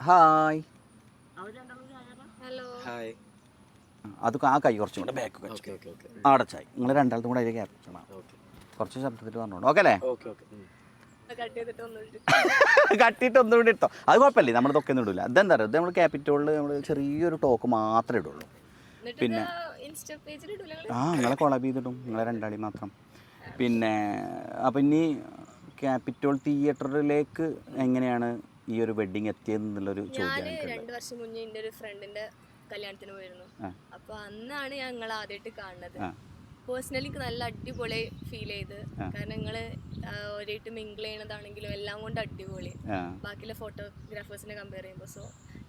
Hi. Hello. Hi. അതൊക്കെ ആ കൈ കുറച്ചും കൂടെ ബാക്ക് അടച്ചായി നിങ്ങൾ രണ്ടാളത്തും കൂടെ അതിലേക്ക് വെച്ചോണം കുറച്ച് ശബ്ദത്തിൽ പറഞ്ഞോളൂ. ഓക്കെ അല്ലേ? കട്ടിയിട്ട് ഒന്നും കൂടി ഇട്ടോ? അത് കുഴപ്പമില്ലേ നമ്മൾ ഇതൊക്കെ ഒന്നും ഇടില്ല ഇതെന്താ പറയുക ഇത് നമ്മൾ ക്യാപിറ്റോളിൽ നമ്മൾ ചെറിയൊരു ടോക്ക് മാത്രമേ ഇടുള്ളൂ. പിന്നെ- ആ നിങ്ങളെ കൊളാബ് ചെയ്തിടും. നിങ്ങളെ രണ്ടാളി മാത്രം. പിന്നെ അപ്പം ഇനി ക്യാപിറ്റോൾ തിയേറ്ററിലേക്ക് എങ്ങനെയാണ് ഈ ഒരു വെഡിങ് എത്തിയെന്നുള്ളൊരു ചോദ്യം രണ്ട് വർഷം മുന്നേ എന്റെ ഒരു ഫ്രണ്ടിന്റെ കല്യാണത്തിന് പോയിരുന്നു. അപ്പൊ അന്നാണ് ഞങ്ങൾ ആദ്യമായിട്ട് കാണുന്നത്. പേഴ്സണലി എനിക്ക് നല്ല അടിപൊളി ഫീൽ ചെയ്ത്. കാരണം നിങ്ങൾ ഒരേട്ട് മിങ്കിൾ ചെയ്യണതാണെങ്കിലും എല്ലാം കൊണ്ട് അടിപൊളി ബാക്കിയുള്ള ഫോട്ടോഗ്രാഫേഴ്സിനെ കമ്പയർ ചെയ്യുമ്പോൾ സോ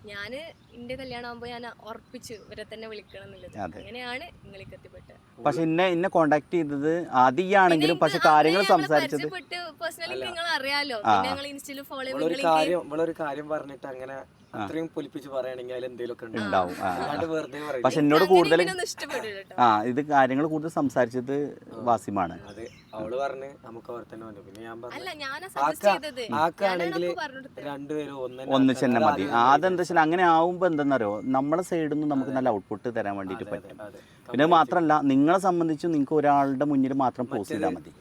ഞാൻ എന്റെ കല്യാണം ആകുമ്പോൾ ഞാൻ ഉറപ്പിച്ചു ഇവരെ തന്നെ വിളിക്കണം എന്നുള്ളത്. അങ്ങനെയാണ് നിങ്ങളിലേക്ക് എത്തിപ്പെട്ടത്. പക്ഷെ ഇന്നെ എന്നെ കോണ്ടാക്ട് ചെയ്തത് ആദ്യാണെങ്കിലും പക്ഷെ കാര്യങ്ങൾ സംസാരിച്ചത് പേഴ്സണലി നിങ്ങൾ അറിയാലോ ഞങ്ങൾ ഇൻസ്റ്റയിൽ ഫോളോ ചെയ്യുന്നുണ്ട് ചെയ്യുമ്പോൾ കാര്യം നമ്മളൊരു കാര്യം പറഞ്ഞിട്ട് അങ്ങനെ അത്രയും പൊലിപ്പിച്ച് പറയുകയാണെങ്കിൽ അതിൽ എന്തെങ്കിലുമൊക്കെ ഉണ്ടാവും. പക്ഷെ എന്നോട് കൂടുതൽ ആ ഇത് കാര്യങ്ങൾ കൂടുതൽ സംസാരിച്ചത് വാസിമാണ്. അതെ. അവൾ പറഞ്ഞ് നമുക്ക് അവർ തന്നെ വന്നു. പിന്നെ ഞാൻ പറഞ്ഞു ആക്കാണെങ്കിൽ രണ്ടുപേരും ഒന്ന് ഒന്നിച്ച് തന്നെ മതി. അതെന്താ വെച്ചാൽ അങ്ങനെ ആവുമ്പോൾ എന്തെന്നറിയോ? നമ്മളെ സൈഡിൽ നിന്ന് നമുക്ക് നല്ല ഔട്ട്പുട്ട് തരാൻ വേണ്ടിയിട്ട് പറ്റും. പിന്നെ മാത്രല്ല മാത്രമല്ല നിങ്ങളെ സംബന്ധിച്ച് നിങ്ങൾക്ക് ഒരാളുടെ മുന്നിൽ മാത്രം പോസ്റ്റ് ചെയ്താൽ മതി.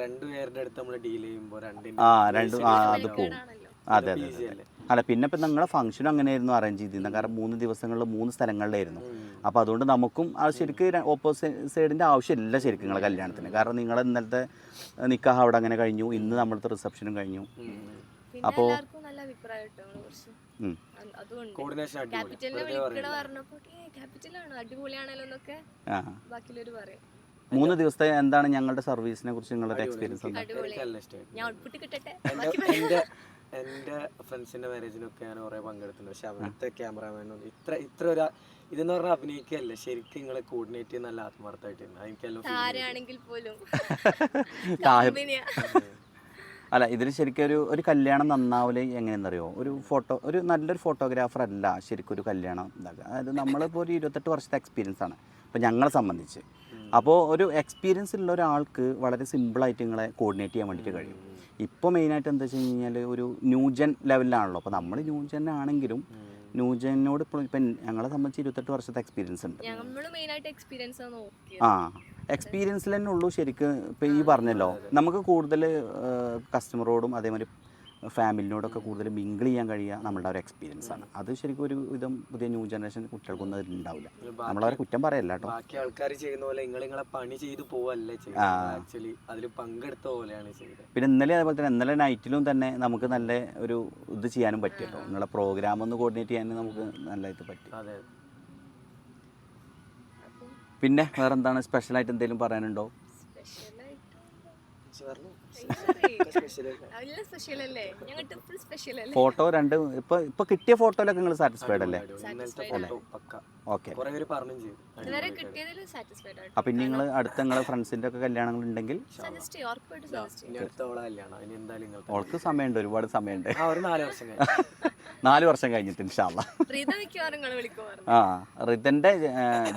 രണ്ടുപേരുടെ അടുത്ത് നമ്മൾ ഡീൽ ചെയ്യുമ്പോൾ രണ്ടിന്റെ ആ രണ്ടും ആ അത് പോകും അതെ അതെ അതെ അല്ലേ? പിന്നെ ഇപ്പം നിങ്ങളെ ഫംഗ്ഷനും അങ്ങനെയായിരുന്നു അറേഞ്ച് ചെയ്തിരുന്നത്. കാരണം മൂന്ന് ദിവസങ്ങളിൽ മൂന്ന് സ്ഥലങ്ങളിലായിരുന്നു. അപ്പോൾ അതുകൊണ്ട് നമുക്കും ആ ശരിക്കും ഓപ്പോസിറ്റ് സൈഡിന്റെ ആവശ്യമില്ല ശരിക്കും നിങ്ങളെ കല്യാണത്തിന്. കാരണം നിങ്ങൾ ഇന്നലത്തെ നിക്കാഹ് അവിടെ അങ്ങനെ കഴിഞ്ഞു. ഇന്ന് നമ്മളത്തെ റിസപ്ഷനും കഴിഞ്ഞു. അപ്പോൾ എല്ലാവർക്കും നല്ല അഭിപ്രായം മൂന്ന് ദിവസത്തെ എന്താണ് ഞങ്ങളുടെ സർവീസിനെ കുറിച്ച് നിങ്ങളുടെ എക്സ്പീരിയൻസ് എനിക്ക് ഫ്രണ്ട്സിന്റെ എന്റെ ഫ്രണ്ട്സിന്റെ മാരേജിനൊക്കെ ഞാൻ കുറേ പങ്കെടുത്തിട്ടുണ്ട് പക്ഷെ അവിടുത്തെ ക്യാമറാമാനും ഇത്ര ഇത്ര ഒരു ഇതെന്ന് പറഞ്ഞാൽ അഭിനയിക്കല്ല. ശരിക്കും നിങ്ങളെ കോർഡിനേറ്റ് ചെയ്യുന്ന നല്ല ആത്മാർത്ഥമായിട്ടായിരുന്നു എനിക്കെല്ലാം അല്ല ഇതിൽ ശരിക്കും ഒരു ഒരു കല്യാണം നന്നാവൽ എങ്ങനെയെന്നറിയോ? ഒരു ഫോട്ടോ ഒരു നല്ലൊരു ഫോട്ടോഗ്രാഫർ അല്ല ശരിക്കും ഒരു കല്യാണം ഇതാക്കുക അതായത് നമ്മളിപ്പോൾ ഒരു ഇരുപത്തെട്ട് വർഷത്തെ എക്സ്പീരിയൻസ് ആണ്. അപ്പോൾ ഞങ്ങളെ സംബന്ധിച്ച്. അപ്പോൾ ഒരു എക്സ്പീരിയൻസ് ഉള്ള ഒരാൾക്ക് വളരെ സിമ്പിളായിട്ട് നിങ്ങളെ കോർഡിനേറ്റ് ചെയ്യാൻ വേണ്ടിയിട്ട് കഴിയും. ഇപ്പോൾ മെയിനായിട്ട് എന്താ വെച്ച് കഴിഞ്ഞാൽ ഒരു ന്യൂജൻ ലെവലിലാണല്ലോ. അപ്പോൾ നമ്മൾ ന്യൂജൻ ആണെങ്കിലും ന്യൂജനോട് ഇപ്പോൾ ഇപ്പം ഞങ്ങളെ സംബന്ധിച്ച് ഇരുപത്തെട്ട് വർഷത്തെ എക്സ്പീരിയൻസ് ഉണ്ട്. ഞമ്മൾ മെയിൻ ആയിട്ട് എക്സ്പീരിയൻസ് നോക്കിയത്. ആ എക്സ്പീരിയൻസിൽ തന്നെ ഉള്ളൂ ശരിക്കും ഇപ്പം ഈ പറഞ്ഞല്ലോ. നമുക്ക് കൂടുതൽ കസ്റ്റമറോടും അതേമാതിരി ഫാമിലിനോടൊക്കെ കൂടുതൽ മിങ്കിൾ ചെയ്യാൻ കഴിയുക നമ്മളുടെ ഒരു എക്സ്പീരിയൻസ് ആണ്. അത് ശരിക്കും ഒരു വിധം പുതിയ ന്യൂ ജനറേഷൻ കുട്ടികൾക്കൊന്നും ഉണ്ടാവില്ല. നമ്മളവരെ കുറ്റം പറയല്ല കേട്ടോ. ബാക്കി ആൾക്കാർ ചെയ്യുന്ന പോലെ നിങ്ങൾ നിങ്ങളെ പണി ചെയ്ത് പോവല്ലേ ആക്ച്വലി അതിൽ പങ്കെടുത്ത പോലെയാണ് ചെയ്തത്. പിന്നെ ഇന്നലെ അതേപോലെ തന്നെ ഇന്നലെ നൈറ്റിലും തന്നെ നമുക്ക് നല്ല ഒരു ഇത് ചെയ്യാനും പറ്റും കേട്ടോ. നിങ്ങളെ പ്രോഗ്രാം ഒന്ന് കോർഡിനേറ്റ് ചെയ്യാനും നമുക്ക് നല്ല ഇത് പറ്റും. അതെ. പിന്നെ വേറെന്താണ്? സ്പെഷ്യലായിട്ട് എന്തെങ്കിലും പറയാനുണ്ടോ? ഫോട്ടോ രണ്ട് ഇപ്പൊ ഇപ്പൊ കിട്ടിയ ഫോട്ടോയിലൊക്കെ നിങ്ങൾ സാറ്റിസ്ഫൈഡ് അല്ലേ? ഓക്കെ അപ്പം ഇനി നിങ്ങൾ അടുത്ത നിങ്ങളെ ഫ്രണ്ട്സിന്റെ ഒക്കെ കല്യാണങ്ങൾ ഉണ്ടെങ്കിൽ ഓൾക്ക് സമയമുണ്ട് ഒരുപാട് സമയമുണ്ട്. ആ ഒരു നാല് വർഷം നാല് വർഷം കഴിഞ്ഞിട്ട് ഇൻഷാല്ല വിളിക്കുമായിരുന്നു. ആ റിതന്റെ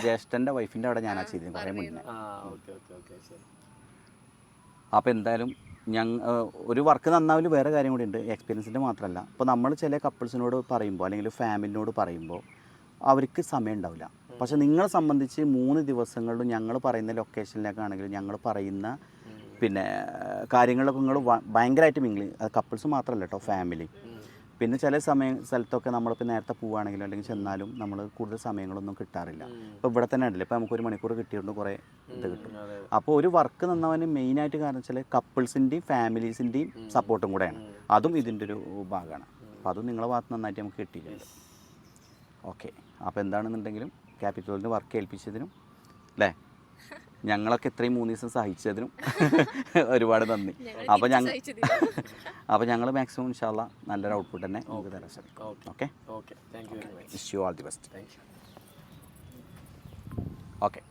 ജ്യേഷ്ഠന്റെ വൈഫിന്റെ അവിടെ ഞാനാ ചെയ്തത് കുറേ മുന്നേ ആ ഓക്കെ ഓക്കെ ഓക്കെ ശരി അപ്പോൾ എന്തായാലും ഞങ്ങൾ ഒരു വർക്ക് നന്നാവിൽ വേറെ കാര്യം കൂടി ഉണ്ട്. എക്സ്പീരിയൻസിന്റെ മാത്രമല്ല ഇപ്പോൾ നമ്മൾ ചില കപ്പിൾസിനോട് പറയുമ്പോൾ അല്ലെങ്കിൽ ഫാമിലിനോട് പറയുമ്പോൾ അവർക്ക് സമയം ഉണ്ടാവില്ല. പക്ഷെ നിങ്ങളെ സംബന്ധിച്ച് മൂന്ന് ദിവസങ്ങളിലും ഞങ്ങൾ പറയുന്ന ലൊക്കേഷനിലേക്കാണെങ്കിലും ഞങ്ങൾ പറയുന്ന പിന്നെ കാര്യങ്ങളൊക്കെ നിങ്ങൾ ഭയങ്കരമായിട്ട് മിങ്കിൾ കപ്പിൾസ് മാത്രമല്ല കേട്ടോ ഫാമിലി പിന്നെ ചില സമയം സ്ഥലത്തൊക്കെ നമ്മളിപ്പോൾ നേരത്തെ പോവുകയാണെങ്കിലും അല്ലെങ്കിൽ ചെന്നാലും നമ്മൾ കൂടുതൽ സമയങ്ങളൊന്നും കിട്ടാറില്ല. ഇപ്പോൾ ഇവിടെ തന്നെ ഉണ്ടല്ലോ. ഇപ്പോൾ നമുക്ക് ഒരു മണിക്കൂർ കിട്ടിയിട്ടുണ്ട് കുറേ ഇത് കിട്ടും. അപ്പോൾ ഒരു വർക്ക് നിന്നവന് മെയിനായിട്ട് കാരണം വെച്ചാൽ കപ്പിൾസിന്റെയും ഫാമിലീസിന്റെയും സപ്പോർട്ടും കൂടെയാണ്. അതും ഇതിന്റെ ഒരു ഭാഗമാണ്. അപ്പോൾ അതും നിങ്ങളെ ഭാഗത്ത് നന്നായിട്ട് നമുക്ക് കിട്ടിയിട്ടുണ്ട് ഓക്കെ അപ്പോൾ എന്താണെന്നുണ്ടെങ്കിലും ക്യാപിറ്റലിന്റെ വർക്ക് ഏൽപ്പിച്ചതിനും അല്ലേ ഞങ്ങളൊക്കെ ഇത്രയും മൂന്ന് ദിവസം സഹിച്ചതിനും ഒരുപാട് നന്ദി. അപ്പോൾ ഞങ്ങൾ അപ്പോൾ ഞങ്ങൾ മാക്സിമം ഇൻഷാല്ല നല്ലൊരു ഔട്ട്പുട്ട് തന്നെ നമുക്ക് തരാൻ ശ്രമിക്കും. Okay okay okay thank you very much all the best thank you okay